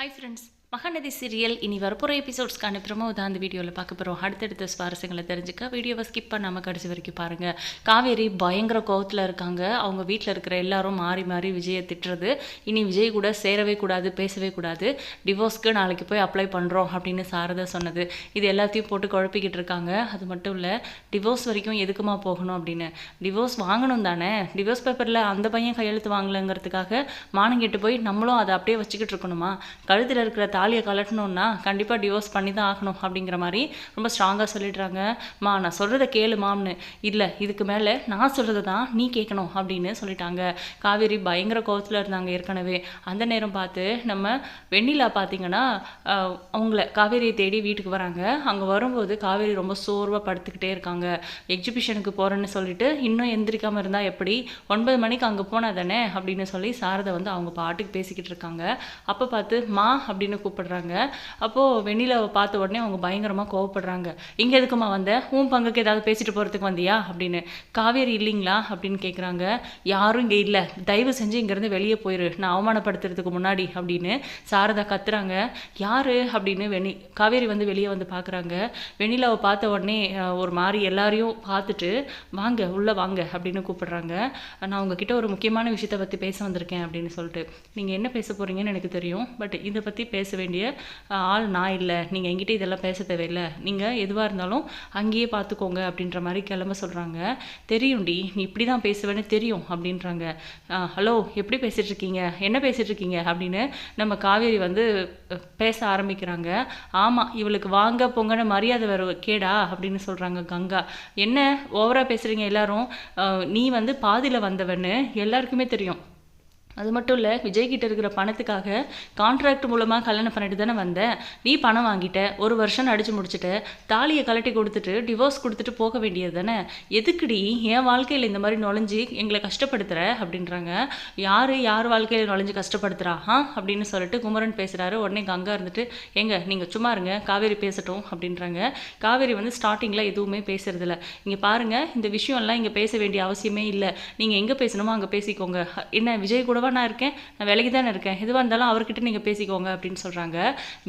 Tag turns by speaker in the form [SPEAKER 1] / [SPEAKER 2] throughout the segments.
[SPEAKER 1] Hi friends. Mahanadi serial. இனி வரப்போகிற எபிசோட்ஸ்க்கான promo தான் அந்த வீடியோவில் பார்க்க போகிறோம் அடுத்தடுத்த சுவாரஸ்யங்களை தெரிஞ்சுக்க வீடியோவை ஸ்கிப் பண்ணாமல் கடைசி வரைக்கும் பாருங்கள் காவேரி பயங்கர கோவத்தில் இருக்காங்க. அவங்க வீட்டில் இருக்கிற எல்லாரும் மாறி மாறி விஜயை திட்டுறது. இனி விஜய் கூட சேரவே கூடாது பேசவே கூடாது. டிவோர்ஸ்க்கு நாளைக்கு போய் அப்ளை பண்ணுறோம் அப்படின்னு சாரதா சொன்னது. இது எல்லாத்தையும் போட்டு குழப்பிக்கிட்டு இருக்காங்க. அது மட்டும் இல்லை டிவோர்ஸ் வரைக்கும் எதுக்குமா போகணும் அப்படின்னு. டிவோர்ஸ் வாங்கணும் தானே. டிவோர்ஸ் பேப்பரில் அந்த பையன் கையெழுத்து வாங்கலைங்கிறதுக்காக மானம் கெட்டு போய் நம்மளும் அதை அப்படியே வச்சுக்கிட்டு இருக்கணுமா? கழுத்தில் இருக்கிற தாலியை கலட்டணும்னா கண்டிப்பாக டிவோர்ஸ் பண்ணி தான் ஆகணும் அப்படிங்கிற மாதிரி ரொம்ப ஸ்ட்ராங்காக சொல்லிடுறாங்க. மா நான் சொல்கிறத கேளுமாம்னு இல்லை இதுக்கு மேலே நான் சொல்கிறத தான் நீ கேட்கணும் அப்படின்னு சொல்லிட்டாங்க. காவேரி பயங்கர கோவத்தில் இருந்தாங்க ஏற்கனவே. அந்த நேரம் பார்த்து நம்ம வெண்ணிலா பார்த்தீங்கன்னா அவங்கள காவேரியை தேடி வீட்டுக்கு வராங்க. அங்கே வரும்போது காவேரி ரொம்ப சோர்வாக படுத்துக்கிட்டே இருக்காங்க. எக்ஸிபிஷனுக்கு போகிறேன்னு சொல்லிட்டு இன்னும் எந்திரிக்காமல் இருந்தால் எப்படி? ஒன்பது மணிக்கு அங்கே போனால் தானே? அப்படின்னு சொல்லி சாரதை வந்து அவங்க பாட்டுக்கு பேசிக்கிட்டு இருக்காங்க. அப்போ பார்த்து மா அப்படின்னு கூப்பிடுறாங்க. அப்போது வெண்ணிலாவை பார்த்த உடனே அவங்க பயங்கரமாக கோவப்படுறாங்க. இங்கே எதுக்குமா வந்த? உன் பங்குக்கு ஏதாவது பேசிட்டு போகிறதுக்கு வந்தியா? அப்படின்னு. காவேரி இல்லைங்களா? அப்படின்னு கேட்குறாங்க யாரும் இங்கே இல்லை. தயவு செஞ்சு இங்கேருந்து வெளியே போயிரு. நான் அவமானப்படுத்துறதுக்கு முன்னாடி அப்படின்னு சாரதா கத்துறாங்க. யார்? அப்படின்னு வெணி காவேரி வந்து வெளியே வந்து பார்க்குறாங்க வெண்ணிலாவை பார்த்த உடனே ஒரு மாதிரி எல்லாரையும் பார்த்துட்டு வாங்க உள்ளே வாங்க அப்படின்னு கூப்பிடுறாங்க. நான் உங்ககிட்ட ஒரு முக்கியமான விஷயத்தை பற்றி பேச வந்திருக்கேன் அப்படின்னு சொல்லிட்டு. நீங்கள் என்ன பேச போகிறீங்கன்னு எனக்கு தெரியும். பட் இதை பற்றி பேச வேண்டிய ஆள் நான் இல்லை. நீங்கள் என்கிட்ட இதெல்லாம் பேச தேவையில்லை. நீங்கள் எதுவாக இருந்தாலும் அங்கேயே பார்த்துக்கோங்க அப்படின்ற மாதிரி கிளம்ப சொல்கிறாங்க தெரியும்டி நீ இப்படி தான் பேசுவேன்னு தெரியும் அப்படின்றாங்க. ஹலோ எப்படி பேசிகிட்டு இருக்கீங்க என்ன பேசிகிட்டு இருக்கீங்க அப்படின்னு நம்ம காவேரி வந்து பேச ஆரம்பிக்கிறாங்க. ஆமாம் இவளுக்கு வாங்க பொங்கன மரியாதை வர கேடா? அப்படின்னு சொல்கிறாங்க கங்கா. என்ன ஓவராக பேசுகிறீங்க எல்லாரும்? நீ வந்து பாதியில் வந்தவன்னு எல்லாருக்குமே தெரியும். அது மட்டும் இல்லை விஜய்கிட்ட இருக்கிற பணத்துக்காக கான்ட்ராக்ட் மூலமாக கல்யாணம் பண்ணிட்டு தானே வந்தேன் நீ பணம் வாங்கிட்ட ஒரு வருஷம் நடிச்சு முடிச்சுட்ட தாலியை கலட்டி கொடுத்துட்டு டிவோர்ஸ் கொடுத்துட்டு போக வேண்டியது தானே? எதுக்குடி என் வாழ்க்கையில் இந்த மாதிரி நுழைஞ்சி எங்களை கஷ்டப்படுத்துற? அப்படின்றாங்க. யார் யார் வாழ்க்கையில் நுழைஞ்சு கஷ்டப்படுத்துகிறா ஆ? அப்படின்னு சொல்லிட்டு குமரன் பேசுகிறாரு உடனே கங்கா இருந்துட்டு எங்க நீங்கள் சும்மா இருங்க காவேரி பேசட்டும் அப்படின்றாங்க. காவேரி வந்து ஸ்டார்டிங்கில் எதுவுமே பேசுறதில்ல இங்கே பாருங்கள் இந்த விஷயம்லாம் இங்கே பேச வேண்டிய அவசியமே இல்லை. நீங்கள் எங்கே பேசணுமோ அங்கே பேசிக்கோங்க. என்ன விஜய் கூடவா நான் இருக்கேன் நான் வேலைக்கு தானே இருக்கேன். எதுவாக இருந்தாலும் அவர்கிட்ட நீங்கள் பேசிக்கோங்க அப்படின்னு சொல்கிறாங்க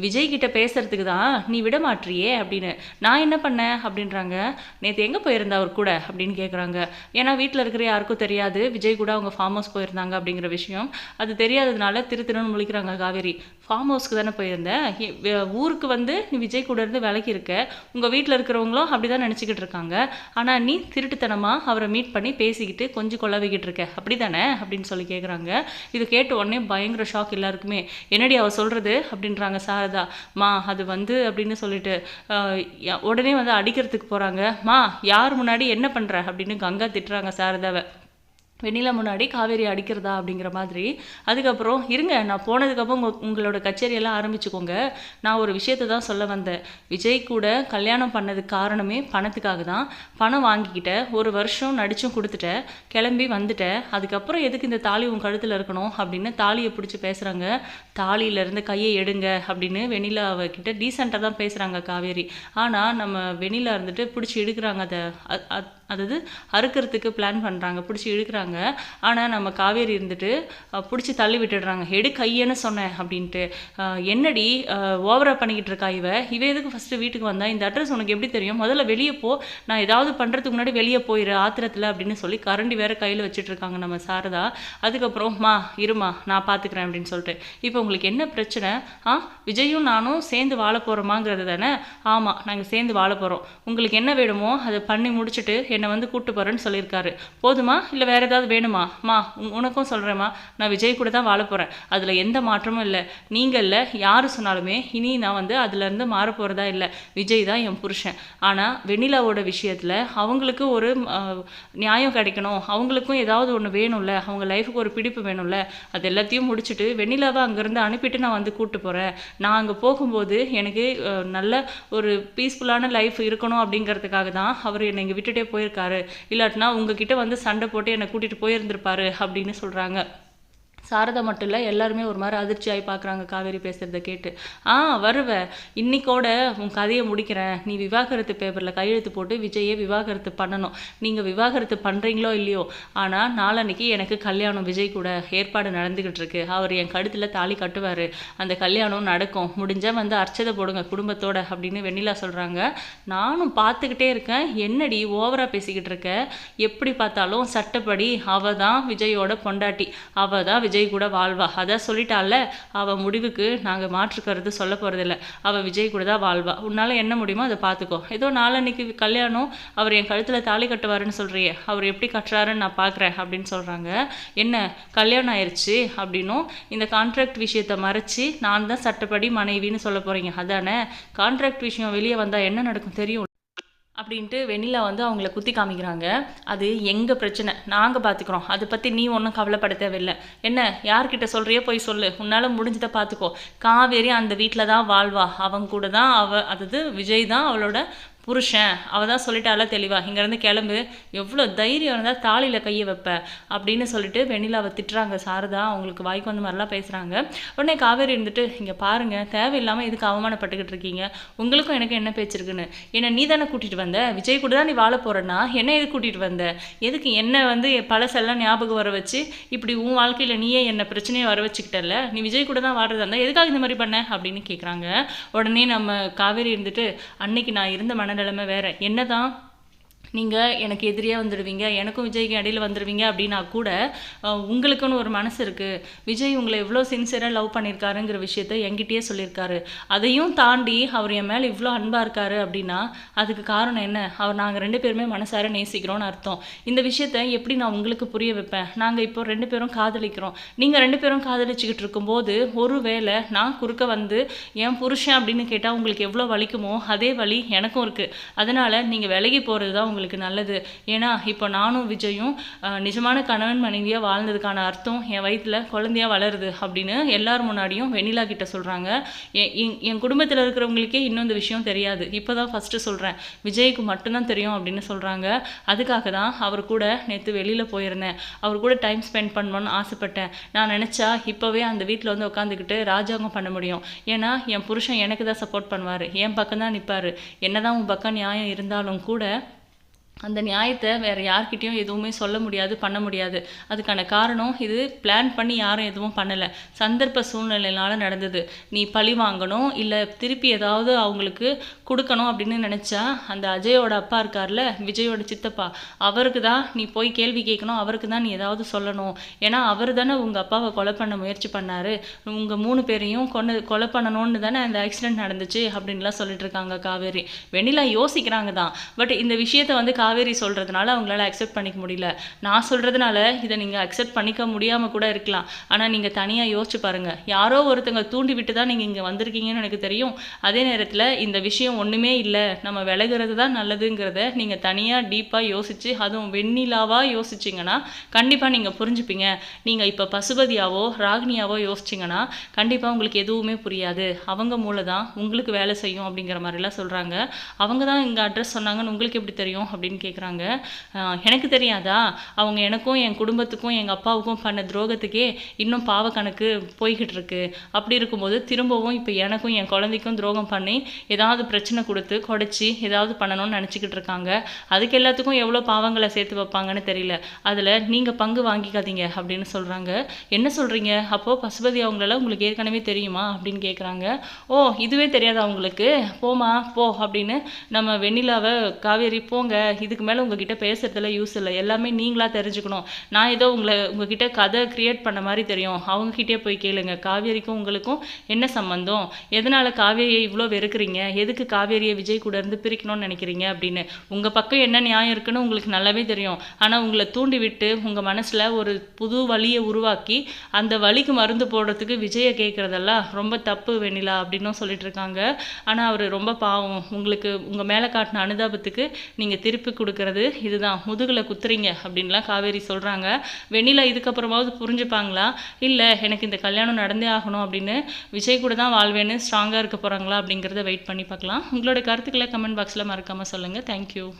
[SPEAKER 1] விஜய் கிட்ட பேசுறதுக்கு தான் நீ விட மாட்டியே அப்படின்னு. நான் என்ன பண்ணேன்? அப்படின்றாங்க. நேற்று எங்கே போயிருந்தா அவர் கூட? அப்படின்னு கேட்குறாங்க ஏன்னா வீட்டில் இருக்கிற யாருக்கும் தெரியாது. விஜய் கூட அவங்க ஃபார்ம் ஹவுஸ் போயிருந்தாங்க அப்படிங்கிற விஷயம். அது தெரியாததுனால திரு திருன்னு முழிக்கிறாங்க காவேரி. ஃபார்ம் ஹவுஸ்க்கு தானே போயிருந்தேன். ஊருக்கு வந்து நீ விஜய் கூட இருந்து விலகி இருக்க. உங்கள் வீட்டில் இருக்கிறவங்களும் அப்படி தான் நினச்சிக்கிட்டு இருக்காங்க. ஆனால் நீ திருட்டுத்தனமாக அவரை மீட் பண்ணி பேசிக்கிட்டு கொஞ்சம் கொள்ளவிக்கிட்டு இருக்க. அப்படி தானே அப்படின்னு சொல்லி கேட்குறாங்க இது கேட்ட உடனே பயங்கர ஷாக் எல்லாருக்குமே. என்னடி அவள் சொல்கிறது அப்படின்றாங்க சாரதா. மா அது வந்து அப்படின்னு சொல்லிட்டு உடனே வந்து அடிக்கிறதுக்கு போகிறாங்க மா யார் முன்னாடி என்ன பண்ணுற அப்படின்னு கங்கா திட்டுறாங்க சாரதாவை. வெண்ணிலா முன்னாடி காவேரி அடிக்கிறதா அப்படிங்கிற மாதிரி. அதுக்கப்புறம் இருங்க நான் போனதுக்கப்புறம் உங்க உங்களோட கச்சேரியெல்லாம் ஆரம்பிச்சுக்கோங்க. நான் ஒரு விஷயத்தை தான் சொல்ல வந்தேன். விஜய் கூட கல்யாணம் பண்ணதுக்கு காரணமே பணத்துக்காக தான். பணம் வாங்கிக்கிட்ட ஒரு வருஷம் நடிச்சும் கொடுத்துட்டேன் கிளம்பி வந்துட்டேன் அதுக்கப்புறம் எதுக்கு இந்த தாலி உன் கழுத்தில் இருக்கணும் அப்படின்னு தாலியை பிடிச்சி பேசுகிறாங்க தாலியிலேருந்து கையை எடுங்க அப்படின்னு வெண்ணிலா கிட்ட டீசெண்டாக தான் பேசுகிறாங்க காவேரி. ஆனால் நம்ம வெண்ணிலா இருந்துட்டு பிடிச்சி எடுக்கிறாங்க அதை அதாவது அறுக்கிறதுக்கு பிளான் பண்ணுறாங்க பிடிச்சி இழுக்கிறாங்க. ஆனால் நம்ம காவேரி இருந்துட்டு பிடிச்சி தள்ளி விட்டுடுறாங்க. எடு கையன்னு சொன்னேன் அப்படின்ட்டு. என்னடி ஓவராக பண்ணிக்கிட்டு இருக்கா இவ? இவ எதுக்கு ஃபஸ்ட்டு வீட்டுக்கு வந்தா? இந்த அட்ரஸ் உனக்கு எப்படி தெரியும்? முதல்ல வெளியே போ. நான் ஏதாவது பண்ணுறதுக்கு முன்னாடி வெளியே போயிரு ஆத்திரத்தில் அப்படின்னு சொல்லி கரண்டி வேற கையில் வச்சுட்டு இருக்காங்க நம்ம சாரதா. அதுக்கப்புறம் மா இருமா நான் பார்த்துக்கிறேன் அப்படின்னு சொல்லிட்டு. இப்போ உங்களுக்கு என்ன பிரச்சனை? ஆ விஜயும் நானும் சேர்ந்து வாழ போகிறோமாங்கிறது தானே? ஆமாம் நாங்கள் சேர்ந்து வாழ போகிறோம் உங்களுக்கு என்ன வேணுமோ அதை பண்ணி முடிச்சுட்டு என்னை வந்து கூப்பிட்டு போகிறேன்னு சொல்லியிருக்காரு. போதுமா? இல்லை வேறு ஏதாவது வேணுமா? மா உனக்கும் சொல்கிறேம்மா நான் விஜய் கூட தான் வாழ போகிறேன் அதில் எந்த மாற்றமும் இல்லை. நீங்கள் இல்லை யார் சொன்னாலுமே இனி நான் வந்து அதுலேருந்து மாற போகிறதா இல்லை. விஜய் தான் என் புருஷன். ஆனால் வெண்ணிலாவோட விஷயத்தில் அவங்களுக்கு ஒரு நியாயம் கிடைக்கணும். அவங்களுக்கும் ஏதாவது ஒன்று வேணும்ல. அவங்க லைஃபுக்கு ஒரு பிடிப்பு வேணும்ல. அது எல்லாத்தையும் முடிச்சுட்டு வெண்ணிலாவை அங்கேருந்து அனுப்பிட்டு நான் வந்து கூப்பிட்டு போகிறேன் நான் அங்கே போகும்போது எனக்கு நல்ல ஒரு பீஸ்ஃபுல்லான லைஃப் இருக்கணும் அப்படிங்கிறதுக்காக தான் அவர் என்னை இங்கே விட்டுட்டே போயிருக்காரு. இல்லாட்டினா உங்ககிட்ட வந்து சண்டை போட்டு என்னை கூட்டிகிட்டு போயிருந்திருப்பாரு அப்படின்னு சொல்கிறாங்க சாரதா மட்டும் இல்லை எல்லாருமே ஒரு மாதிரி அதிர்ச்சியாகி பார்க்குறாங்க காவேரி பேசுகிறத கேட்டு. ஆ வருவ. இன்னைக்கோட உன் கதையை முடிக்கிறேன். நீ விவாகரத்து பேப்பரில் கையெழுத்து போட்டு விஜயை விவாகரத்து பண்ணணும். நீங்கள் விவாகரத்து பண்ணுறீங்களோ இல்லையோ? ஆனால் நாளன்னைக்கு எனக்கு கல்யாணம். விஜய் கூட ஏற்பாடு நடந்துக்கிட்டு இருக்கு. அவர் என் கழுத்தில் தாலி கட்டுவார். அந்த கல்யாணம் நடக்கும். முடிஞ்சால் வந்து அர்ச்சதை போடுங்க குடும்பத்தோட அப்படின்னு வெண்ணிலா சொல்கிறாங்க நானும் பார்த்துக்கிட்டே இருக்கேன். என்னடி ஓவராக பேசிக்கிட்டு இருக்க? எப்படி பார்த்தாலும் சட்டப்படி அவள் தான் விஜயோட பொண்டாட்டி. அவள் தான் விஜய் கூட வாழ்வா. அதான் சொல்லிட்டால அவள் முடிவுக்கு நாங்கள் மாற்றுக்கிறது சொல்ல போகிறதில்ல அவள் விஜய் கூட தான் வாழ்வா. உன்னால் என்ன முடியுமோ அதை பார்த்துக்கோ ஏதோ நாளன்னைக்கு கல்யாணம் அவர் என் கழுத்தில் தாலி கட்டுவாருன்னு சொல்கிறியே அவர் எப்படி கட்டுறாருன்னு நான் பார்க்குறேன் அப்படின்னு சொல்கிறாங்க என்ன கல்யாணம் ஆயிடுச்சு அப்படின்னும் இந்த கான்ட்ராக்ட் விஷயத்தை மறைச்சி நான் தான் சட்டப்படி மனைவின்னு சொல்ல போகிறீங்க அதானே? கான்ட்ராக்ட் விஷயம் வெளியே வந்தால் என்ன நடக்கும் தெரியும்? அப்படின்ட்டு வெண்ணிலா வந்து அவங்கள குத்தி காமிக்கிறாங்க. அது எங்கள் பிரச்சனை? நாங்கள் பார்த்துக்குறோம் அதை பற்றி நீ ஒன்றும் கவலைப்பட தேவையில்லை. என்ன யார்கிட்ட சொல்கிறியோ போய் சொல்லு. உன்னால் முடிஞ்சதை பார்த்துக்கோ காவேரி அந்த வீட்டில் தான் வாழ்வா. அவங்க கூட தான் அவ அதாவது விஜய் தான் அவளோட புருஷன் அவள் தான் சொல்லிட்டால தெளிவாக இங்கேருந்து கிளம்பு. எவ்வளோ தைரியம் இருந்தால் தாலியில் கையை வைப்ப. அப்படின்னு சொல்லிட்டு வெண்ணிலாவை திட்டுறாங்க. சாரதா அவங்களுக்கு வாய்க்கு வந்த மாதிரிலாம் பேசுகிறாங்க உடனே காவேரி இருந்துட்டு இங்கே பாருங்கள் தேவையில்லாமல் எதுக்கு அவமானப்பட்டுக்கிட்டு இருக்கீங்க? உங்களுக்கும் எனக்கு என்ன பேச்சிருக்குன்னு என்னை நீ தானே கூட்டிகிட்டு வந்த? விஜய் கூட தான் நீ வாழ போகிறேன்னா என்ன எதுக்கு கூட்டிகிட்டு வந்த? எதுக்கு என்ன வந்து பழசெல்லாம் ஞாபகம் வர வச்சு இப்படி உன் வாழ்க்கையில் நீயே என்ன பிரச்சனையை வர வச்சுக்கிட்டல நீ விஜய் கூட தான் வாடுறதா இருந்தால் எதுக்காக இந்த மாதிரி பண்ண? அப்படின்னு கேட்குறாங்க உடனே நம்ம காவேரி இருந்துட்டு அன்னைக்கு நான் இருந்த மன மனநிலைமை வேற. என்னதான் நீங்கள் எனக்கு எதிரியாக வந்துடுவீங்க எனக்கும் விஜய்க்கு இடையில் வந்துடுவீங்க அப்படின்னா கூட உங்களுக்குன்னு ஒரு மனசு இருக்குது விஜய் உங்களை எவ்வளோ சின்சியராக லவ் பண்ணியிருக்காருங்கிற விஷயத்த என்கிட்டயே சொல்லியிருக்காரு. அதையும் தாண்டி அவர் என் மேலே இவ்வளோ அன்பாக இருக்காரு அப்படின்னா அதுக்கு காரணம் என்ன? அவர் நாங்கள் ரெண்டு பேருமே மனசார நேசிக்கிறோம்னு அர்த்தம். இந்த விஷயத்த எப்படி நான் உங்களுக்கு புரிய வைப்பேன்? நாங்கள் இப்போ ரெண்டு பேரும் காதலிக்கிறோம். நீங்கள் ரெண்டு பேரும் காதலிச்சுக்கிட்டு இருக்கும்போது ஒரு வேளை நான் குறுக்க வந்து என் புருஷன் அப்படின்னு கேட்டால் உங்களுக்கு எவ்வளோ வலிக்குமோ அதே வலி எனக்கும் இருக்குது அதனால் நீங்கள் விலகி போகிறது தான் உங்களுக்கு நல்லது. ஏன்னா இப்போ நானும் விஜயும் நிஜமான கணவன் மனைவியாக வாழ்ந்ததுக்கான அர்த்தம் என் வயிற்றில் குழந்தையா வளருது அப்படின்னு எல்லார் முன்னாடியும் வெண்ணிலா கிட்ட சொல்கிறாங்க என் குடும்பத்தில் இருக்கிறவங்களுக்கே இன்னும் இந்த விஷயம் தெரியாது. இப்போ தான் ஃபஸ்ட்டு சொல்கிறேன் விஜய்க்கு மட்டும்தான் தெரியும் அப்படின்னு சொல்கிறாங்க அதுக்காக தான் அவர் கூட நேற்று வெளியில் போயிருந்தேன். அவர் கூட டைம் ஸ்பெண்ட் பண்ணணும்னு ஆசைப்பட்டேன். நான் நினச்சா இப்போவே அந்த வீட்டில் வந்து உட்காந்துக்கிட்டு ராஜாங்கம் பண்ண முடியும். ஏன்னா என் புருஷன் எனக்கு தான் சப்போர்ட் பண்ணுவார். என் பக்கம் தான் நிற்பார் என்னதான் உன் பக்கம் நியாயம் இருந்தாலும் கூட அந்த நியாயத்தை வேறு யார்கிட்டயும் எதுவுமே சொல்ல முடியாது பண்ண முடியாது. அதுக்கான காரணம் இது பிளான் பண்ணி யாரும் எதுவும் பண்ணலை. சந்தர்ப்ப சூழ்நிலையினால் நடந்தது. நீ பழி வாங்கணும் இல்லை திருப்பி ஏதாவது அவங்களுக்கு கொடுக்கணும் அப்படின்னு நினச்சா அந்த அஜயோட அப்பா இருக்கார்ல விஜயோட சித்தப்பா அவருக்கு தான் நீ போய் கேள்வி கேட்கணும் அவருக்கு தான் நீ ஏதாவது சொல்லணும். ஏன்னா அவர் தானே உங்கள் அப்பாவை கொலை பண்ண முயற்சி பண்ணார். உங்கள் மூணு பேரையும் கொண்டு கொலை பண்ணணும்னு தானே அந்த ஆக்சிடென்ட் நடந்துச்சு அப்படின்லாம் சொல்லிட்டு இருக்காங்க காவேரி. வெண்ணிலா யோசிக்கிறாங்க தான். பட் இந்த விஷயத்தை வந்து காவேரி சொல்கிறதுனால அவங்களால அக்செப்ட் பண்ணிக்க முடியல. நான் சொல்கிறதுனால இதை நீங்கள் அக்செப்ட் பண்ணிக்க முடியாமல் கூட இருக்கலாம். ஆனால் நீங்கள் தனியாக யோசிச்சு பாருங்கள் யாரோ ஒருத்தங்க தூண்டி விட்டு தான் நீங்கள் இங்கே வந்திருக்கீங்கன்னு எனக்கு தெரியும். அதே நேரத்தில் இந்த விஷயம் ஒன்றுமே இல்லை. நம்ம விலகிறது தான் நல்லதுங்கிறத நீங்கள் தனியாக டீப்பாக யோசித்து அதுவும் வெண்ணிலாவாக யோசிச்சிங்கன்னா கண்டிப்பாக நீங்கள் புரிஞ்சுப்பீங்க. நீங்கள் இப்போ பசுபதியாவோ ராகினியாவோ யோசிச்சிங்கன்னா கண்டிப்பாக உங்களுக்கு எதுவுமே புரியாது. அவங்க மூளை தான் உங்களுக்கு வேலை செய்யும் அப்படிங்கிற மாதிரிலாம் சொல்கிறாங்க அவங்க தான் இங்கே அட்ரஸ் சொன்னாங்கன்னு உங்களுக்கு எப்படி தெரியும் அப்படின்னு கேட்குறாங்க எனக்கு தெரியாதா? அவங்க எனக்கும் என் குடும்பத்துக்கும் எங்கள் அப்பாவுக்கும் பண்ண துரோகத்துக்கே இன்னும் பாவ கணக்கு போய்கிட்டு இருக்கு. அப்படி இருக்கும்போது திரும்பவும் இப்போ எனக்கும் என் குழந்தைக்கும் துரோகம் பண்ணி ஏதாவது பிரச்சனை கொடுத்து குடைச்சி ஏதாவது பண்ணணும்னு நினச்சிக்கிட்டு இருக்காங்க. அதுக்கு எல்லாத்துக்கும் எவ்வளோ பாவங்களை சேர்த்து வைப்பாங்கன்னு தெரியல. அதில் நீங்கள் பங்கு வாங்கிக்காதீங்க அப்படின்னு சொல்கிறாங்க என்ன சொல்கிறீங்க அப்போது பசுபதி அவங்களால உங்களுக்கு ஏற்கனவே தெரியுமா? அப்படின்னு கேட்குறாங்க ஓ இதுவே தெரியாதா உங்களுக்கு? போமா போ அப்படின்னு நம்ம வெண்ணிலாவை காவேரி போங்க இதுக்கு மேலே உங்ககிட்ட பேசுறதுல யூஸ் இல்லை. எல்லாமே நீங்களாக தெரிஞ்சுக்கணும். நான் ஏதோ உங்களை உங்ககிட்ட கதை கிரியேட் பண்ண மாதிரி தெரியும். அவங்ககிட்டயே போய் கேளுங்க. காவேரிக்கும் உங்களுக்கும் என்ன சம்மந்தம் எதனால் காவேரியை இவ்வளோ வெறுக்கிறீங்க? எதுக்கு காவேரியை விஜய் கூட இருந்து பிரிக்கணும்னு நினைக்கிறீங்க அப்படின்னு. உங்கள் பக்கம் என்ன நியாயம் இருக்குன்னு உங்களுக்கு நல்லாவே தெரியும். ஆனால் உங்களை தூண்டி விட்டு உங்கள் மனசில் ஒரு புது வழியை உருவாக்கி அந்த வழிக்கு மருந்து போடுறதுக்கு விஜயை கேட்குறதெல்லாம் ரொம்ப தப்பு வெண்ணிலா அப்படின்னும் சொல்லிட்டு இருக்காங்க. ஆனால் அவர் ரொம்ப பாவம். உங்களுக்கு உங்கள் மேலே காட்டின அனுதாபத்துக்கு நீங்கள் திருப்பி கொடுக்கறது இதுதான். முதுகில் குத்துறீங்க அப்படின்லாம் காவேரி சொல்கிறாங்க வெண்ணிலா இதுக்கப்புறமாவது புரிஞ்சுப்பாங்களா? இல்லை எனக்கு இந்த கல்யாணம் நடந்தே ஆகணும் அப்படின்னு விஜய் கூட தான் வாழ்வேன்னு ஸ்ட்ராங்காக இருக்க போகிறாங்களா அப்படிங்கிறத வெயிட் பண்ணி பார்க்கலாம். உங்களோட கருத்துக்களை கமெண்ட் பாக்ஸில் மறக்காமல் சொல்லுங்கள் தேங்க்யூ